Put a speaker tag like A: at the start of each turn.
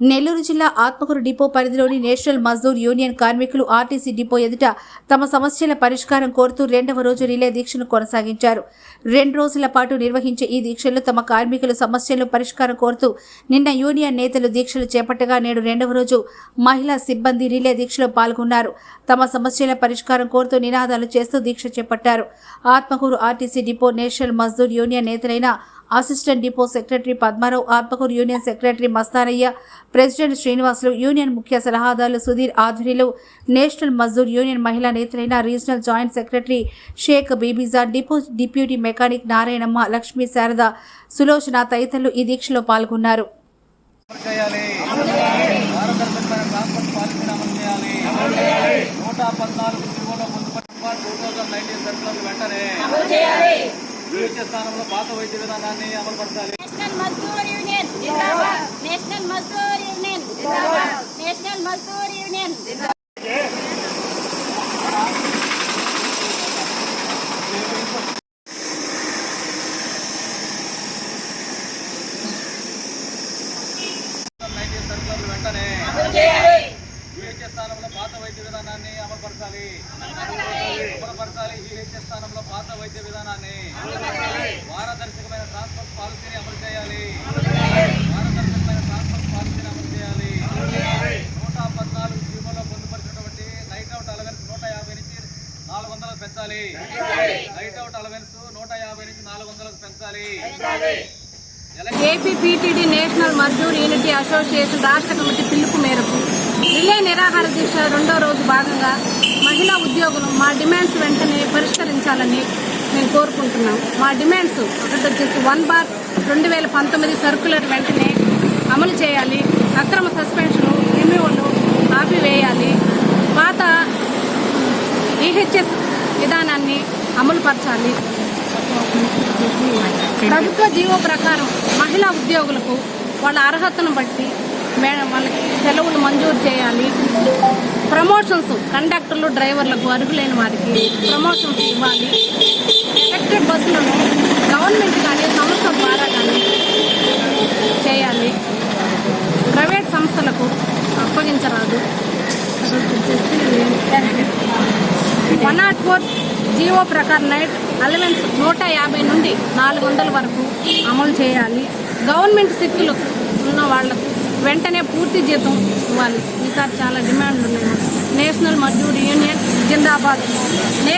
A: నెల్లూరు జిల్లా ఆత్మకూరు డిపో పరిధిలోని national Mazdoor union కార్మికులు ఆర్టీసీ డిపో ఎదుట తమ సమస్యల పరిష్కారం కోరుతూ రెండవ రోజు రిలే దీక్షను కొనసాగించారు. రెండు రోజుల పాటు నిర్వహించే ఈ దీక్షలో తమ కార్మికుల సమస్యలు పరిష్కారం కోరుతూ నిన్న యూనియన్ నేతలు దీక్షలు చేపట్టగా నేడు రెండవ రోజు మహిళా సిబ్బంది రిలే దీక్షలో పాల్గొన్నారు. తమ సమస్యల పరిష్కారం కోరుతూ నినాదాలు చేస్తూ దీక్ష చేపట్టారు. Atmakur RTC depot national Mazdoor union నేతలైన assistant depot secretary Padmarao Atmakur union secretary Mastarayya president Srinivasulu union ముఖ్య సలహాదారులు సుధీర్ ఆధ్వర్యంలో నేషనల్ మజ్దూర్ యూనియన్ మహిళా నేతలైన regional joint secretary Shaik Bibija depot deputy mechanic Narayanamma Lakshmi Sharada Sulochana తదితరులు ఈ దీక్షలో పాల్గొన్నారు.
B: నూట పద్నాలుగు జీవోలో పొందుపరిచిన టూ థౌజండ్ నైన్టీన్ సర్కులర్ వెంటనే వివిధ స్థానంలో పాత వైద్య విధానాన్ని అమలుపరచాలి.
C: National Mazdoor union national Mazdoor union national Mazdoor union
B: nineteen circular వెంటనే వివిధ స్థానంలో పాత వైద్య విధానాన్ని అమలుపరచాలి. అమలుపరచాలి. వివిధ స్థానంలో పాత వైద్య విధానాన్ని పారదర్శకమైన ట్రాన్స్పోర్ట్ పాలసీని అమలు చేయాలి. పారదర్శకమైన ట్రాన్స్పోర్ట్ పాలసీని అమలు చేయాలి. నూట పద్నాలుగు జీవోలో పొందుపరిచినటువంటి నైట్ అవుట్ అలవెన్స్ నూట యాభై నుంచి నాలుగు వందలకు పెంచాలి. నైట్ అవుట్ అలవెన్స్ నూట యాభై నుంచి నాలుగు వందలకు పెంచాలి.
D: AP PTD national Mazdoor unity association రాష్ట్ర కమిటీ పిలుపు మేరకు రిలే నిరాహార దీక్ష రెండో రోజు భాగంగా మహిళా ఉద్యోగులు మా డిమాండ్స్ వెంటనే పరిష్కరించాలని మేము కోరుకుంటున్నాం. మా డిమాండ్స్ ఒకటి వచ్చేసి వన్ బార్ రెండు వేల పంతొమ్మిది సర్కులర్ వెంటనే అమలు చేయాలి. అక్రమ సస్పెన్షన్ ఎంఈఓలు ఆపివేయాలి. పాత ఈహెచ్ఎస్ విధానాన్ని అమలు పరచాలి ప్రభుత్వ జీవో ప్రకారం మహిళా ఉద్యోగులకు వాళ్ళ అర్హతను బట్టి మేడం వాళ్ళకి సెలవులు మంజూరు చేయాలి. ప్రమోషన్స్ కండక్టర్లు డ్రైవర్లకు అర్హులైన వారికి ప్రమోషన్స్ ఇవ్వాలి. ఎలక్ట్రిక్ బస్సులను గవర్నమెంట్ కానీ సంస్థ ద్వారా కానీ చేయాలి. ప్రైవేట్ సంస్థలకు అప్పగించరాదు. వన్ నాట్ ఫోర్ జీవో ప్రకారం నైట్ అలవెన్స్ నూట యాభై నుండి నాలుగు వందల వరకు అమలు చేయాలి. గవర్నమెంట్ సిక్కులు ఉన్న వాళ్ళకు వెంటనే పూర్తి జీతం ఇవ్వాలి ఈసారి చాలా డిమాండ్లు ఉన్నాయి నేషనల్ మజ్దూర్ యూనియన్ జిందాబాద్ నే